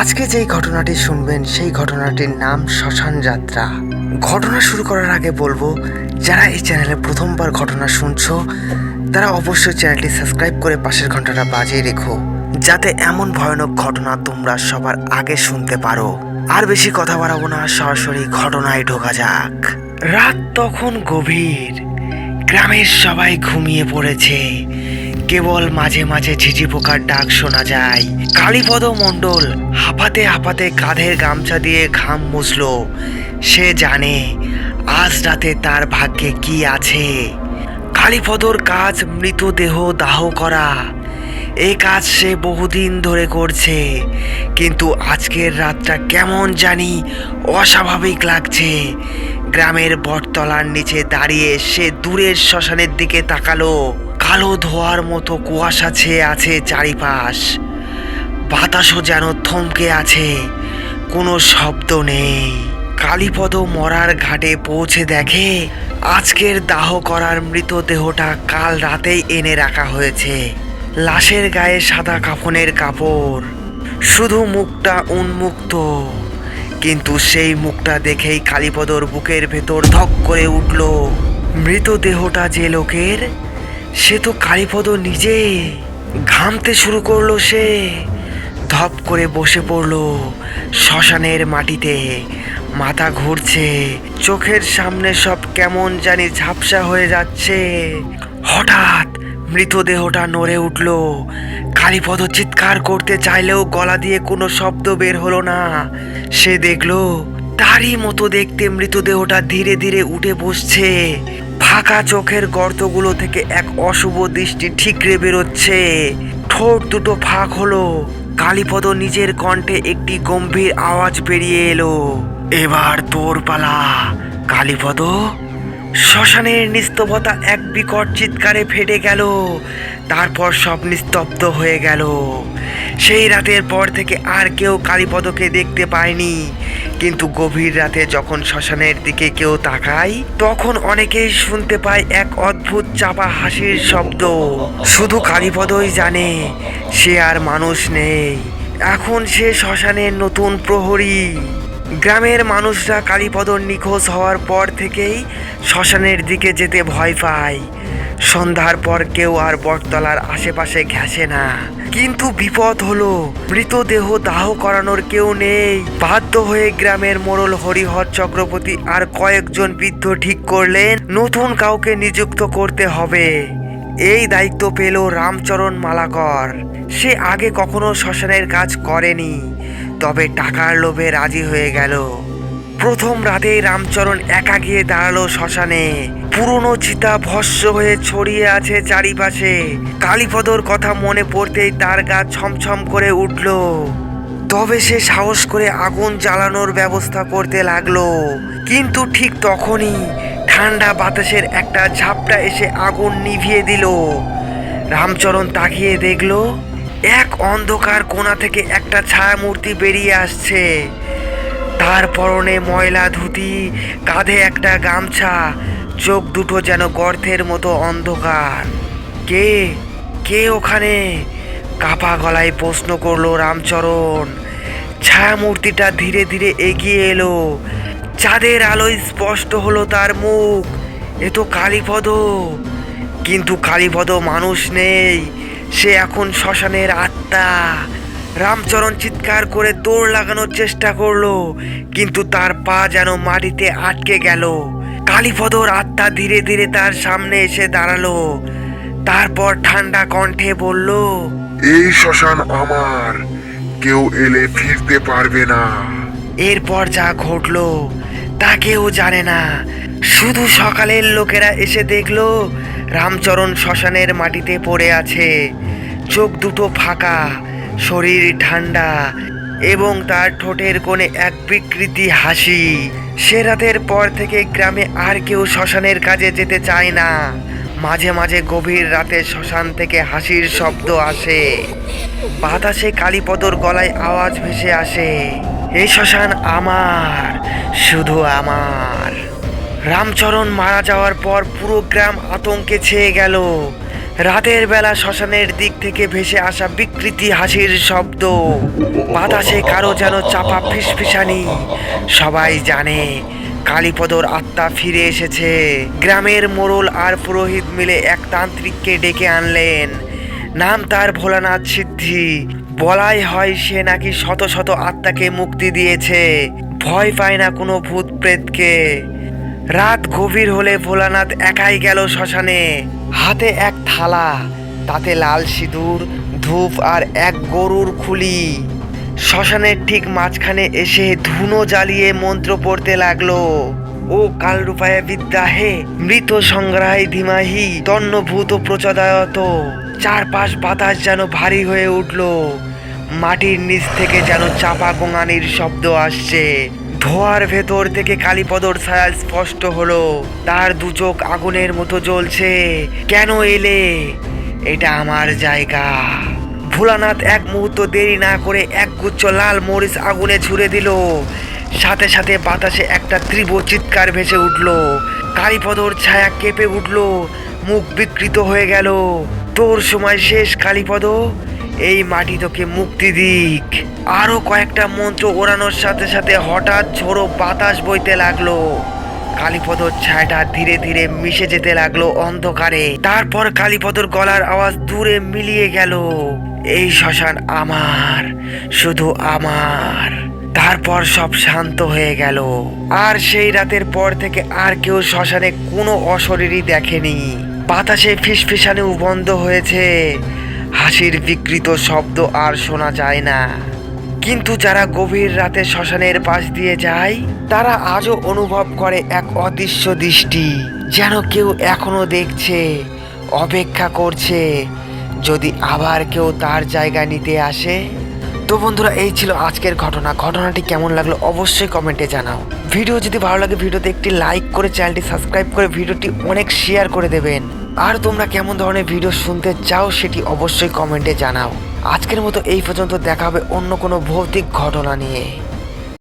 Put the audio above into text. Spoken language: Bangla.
আজকে যেই ঘটনাটি শুনবেন, সেই ঘটনাটির নাম শ্মশান যাত্রা। ঘটনা শুরু করার আগে বলব, যারা এই চ্যানেলে প্রথমবার ঘটনা শুনছো, তারা অবশ্যই চ্যানেলটি সাবস্ক্রাইব করে পাশের ঘন্টাটা বাজিয়ে রেখো, যাতে এমন ভয়ানক ঘটনা তোমরা সবার আগে শুনতে পারো। আর বেশি কথা বাড়াবো না, সরাসরি ঘটনায় ঢোকা যাক। রাত তখন গভীর। গ্রামের সবাই ঘুমিয়ে পড়েছে। কেবল মাঝে মাঝে ঝিঝি পোকার ডাক শোনা যায়। কালীপদ মণ্ডল হাঁপাতে হাঁপাতে কাঁধের গামছা দিয়ে ঘাম মুছলো। সে জানে আজ রাতে তার ভাগ্যে কি আছে। কালীপদর কাজ মৃতদেহ দাহ করা। এ কাজ সে বহুদিন ধরে করছে। কিন্তু আজকের রাতটা কেমন জানি অস্বাভাবিক লাগছে। গ্রামের বটতলার নিচে দাঁড়িয়ে সে দূরের শ্মশানের দিকে তাকালো। কালো ধোয়ার মতো কুয়াশা ছেয়ে আছে চারিপাশ। বাতাসও যেন থমকে আছে, কোনো শব্দ নেই। কালীপদ মরার ঘাটে পৌঁছে দেখে, আজকের দাহ করার মৃতদেহটা কাল রাতেই এনে রাখা হয়েছে। লাশের গায়ে সাদা কাফনের কাপড়। শুধু মুখটা উন্মুক্ত। কিন্তু সেই মুখটা দেখেই কালীপদর বুকের ভেতর ধক করে উঠল। মৃতদেহটা যে লোকের সে তো কালীপদ নিজে ঘামতে শুরু করল সে। ধপ করে বসে পড়ল শ্মশানের মাটিতে। মাথা ঘুরছে, চোখের সামনে সব কেমন জানি ঝাপসা হয়ে যাচ্ছে। হঠাৎ মৃতদেহটা নড়ে উঠল। কালীপদ চিৎকার করতে চাইলেও গলা দিয়ে কোনো শব্দ বের হলো না। সে দেখল, তারই মতো দেখতে মৃতদেহটা ধীরে ধীরে উঠে বসছে। ফাঁকা চোখের গর্তগুলো থেকে এক অশুভ দৃষ্টি ঠিকরে বেরোচ্ছে। ঠোঁট দুটো ফাঁক হলো। কালীপদ নিজের কণ্ঠে একটি গম্ভীর আওয়াজ বেরিয়ে এলো। এবার তোর পালা, কালীপদ! শ্মশানের নিস্তবতা এক বিকট চিৎকারে ফেটে গেল। তারপর সব নিস্তব্ধ হয়ে গেল। সেই রাতের পর থেকে আর কেউ কালীপদকে দেখতে পায়নি। কিন্তু গভীর রাতে যখন শ্মশানের দিকে কেউ তাকায়, তখন অনেকেই শুনতে পায় এক অদ্ভুত চাপা হাসির শব্দ। শুধু কালীপদই জানে, সে আর মানুষ নেই। এখন সে শ্মশানের নতুন প্রহরী। গ্রামের মানুষরা কালীপদর নিখোঁজ হওয়ার পর থেকেই শ্মশানের দিকে যেতে ভয় পায়। সন্ধ্যার পর কেউ আর বটতলার আশেপাশে ঘেঁষে না। কিন্তু বিপদ হলো, মৃতদেহ দাহ করানোর কেউ নেই। বাধ্য হয়ে গ্রামের মোড়ল হরিহর চক্রবর্তী আর কয়েকজন বৃদ্ধ ঠিক করলেন, নতুন কাউকে নিযুক্ত করতে হবে। এই দায়িত্ব পেল রামচরণ মালাকর। সে আগে কখনো শ্মশানের কাজ করেনি, তবে টাকার লোভে রাজি হয়ে গেল। প্রথম রাতেই রামচরণ একা গিয়ে দাঁড়াল শ্মশানে। পুরনো চিতা ভস্য হয়ে ছড়িয়ে আছে চারিপাশে। কালীপদর কথা মনে পড়তেই তার গা ছমছম করে উঠল। তবে সে সাহস করে আগুন জ্বালানোর ব্যবস্থা করতে লাগল। কিন্তু ঠিক তখনই ঠান্ডা বাতাসের একটা ঝাপটা এসে আগুন নিভিয়ে দিল। রামচরণ তাকিয়ে দেখল, এক অন্ধকার কোণা থেকে একটা ছায়া মূর্তি বেরিয়ে আসছে। তার পরনে ময়লা ধুতি, কাঁধে একটা গামছা, চোখ দুটো যেন গর্তের মতো অন্ধকার। কে? কে ওখানে? কাপা গলায় প্রশ্ন করল রামচরণ। ছায়া মূর্তিটা ধীরে ধীরে এগিয়ে এলো। চাঁদের আলোয় স্পষ্ট হলো তার মুখ। এ তো কালীপদ। কিন্তু কালীপদ মানুষ নেই। সে এখন শ্মশানের আত্মা। রামচরণ চিৎকার করে দৌড় লাগানোর চেষ্টা করল কিন্তু তার পা যেন মাটিতে আটকে গেল। কালীপদর আত্মা ধীরে ধীরে তার সামনে এসে দাঁড়াল। তারপর ঠান্ডা কণ্ঠে বলল এই শ্মশান আমার কেউ এলে ফিরতে পারবে না। এরপর যা ঘটলো তা কেউ জানে না। শুধু সকালের লোকেরা এসে দেখল রামচরণ শ্মশানের মাটিতে পড়ে আছে। চোখ দুটো ফাঁকা শরীর ঠান্ডা এবং তার ঠোঁটের কোণে এক বিকৃতি হাসি। সে রাতের পর থেকে গ্রামে আর কেউ শ্মশানের কাজে যেতে চায় না। মাঝে মাঝে গভীর রাতে শ্মশান থেকে হাসির শব্দ আসে। বাতাসে কালীপদর গলায় আওয়াজ ভেসে আসে এই শ্মশান আমার, শুধু আমার। রামচরণ মারা যাওয়ার পর পুরো গ্রাম আতঙ্কে ছেয়ে গেল। রাতের বেলা শ্মশানের দিক থেকে ভেসে আসা বিকৃতি হাসির শব্দ। বাতাসে কারও যেন চাপা ফিসফিসানি। সবাই জানে কালীপদর আত্মা ফিরে এসেছে। গ্রামের মোড়ল আর পুরোহিত মিলে এক তান্ত্রিককে ডেকে আনলেন। নাম তার ভোলানাথ সিদ্ধি। বলাই হয় সে নাকি শত শত আত্মাকে মুক্তি দিয়েছে। ভয় পায় না কোনো ভূত প্রেতকে রাত গভীর হলে ভোলানাথ একাই গেল শ্মশানে। হাতে এক থালা, তাতে লাল সিঁদুর, ধূপ আর এক গরুর খুলি। শ্মশানের ঠিক মাঝখানে এসে ধুনো জ্বালিয়ে মন্ত্র পড়তে লাগল। ও কালরূপায় বিদ্যা হে, মৃত সংগ্রাহী ধীমাহি, তন্নভূত প্রচোদয়ত চারপাশ বাতাস যেন ভারী হয়ে উঠল। মাটির নিচ থেকে যেন চাপা গোঙানির শব্দ আসছে। ধোয়ার ভেতর থেকে কালীপদর ছায়া স্পষ্ট হলো। তার দু চোখ আগুনের মতো জ্বলছে। কেন এলে? এটা আমার জায়গা। ভোলানাথ এক মুহূর্ত দেরি না করে এক গুচ্ছ লাল মরিচ আগুনে ছুড়ে দিল। সাথে সাথে বাতাসে একটা তীব্র চিৎকার ভেসে উঠল। কালীপদর ছায়া কেঁপে উঠল। মুখ বিকৃত হয়ে গেল। তোর সময় শেষ, কালীপদ। এই মাটি তোকে মুক্তি দিক। আরও কয়েকটা মন্ত্র ওড়ানোর সাথে সাথে হঠাৎ ঝোড়ো বাতাস বইতে লাগল। কালীপদর ছায়াটা ধীরে ধীরে মিশে যেতে লাগল অন্ধকারে। তারপর কালীপদর গলার আওয়াজ দূরে মিলিয়ে গেল। এই শ্মশান আমার, শুধু আমার। তারপর সব শান্ত হয়ে গেল। আর সেই রাতের পর থেকে আর কেউ শ্মশানে কোনো অশরীরই দেখেনি। বাতাসে ফিসফিসানিও বন্ধ হয়েছে। হাসির বিকৃত শব্দ আর শোনা যায় না। কিন্তু যারা গভীর রাতে শ্মশানের পাশ দিয়ে যায়, তারা আজও অনুভব করে এক অদৃশ্য দৃষ্টি, যেন কেউ এখনও দেখছে, অপেক্ষা করছে। যদি আবার কেউ তার জায়গা নিতে আসে? তো বন্ধুরা, এই ছিল আজকের ঘটনা। ঘটনাটি কেমন লাগল অবশ্যই কমেন্টে জানাও। ভিডিও যদি ভালো লাগে, ভিডিওতে একটি লাইক করে চ্যানেলটি সাবস্ক্রাইব করে ভিডিওটি অনেক শেয়ার করে দেবেন। আর তোমরা কেমন ধরনের ভিডিও শুনতে চাও সেটি অবশ্যই কমেন্টে জানাও। আজকের মতো এই পর্যন্ত দেখা হবে অন্য কোনো ভৌতিক ঘটনা নিয়ে।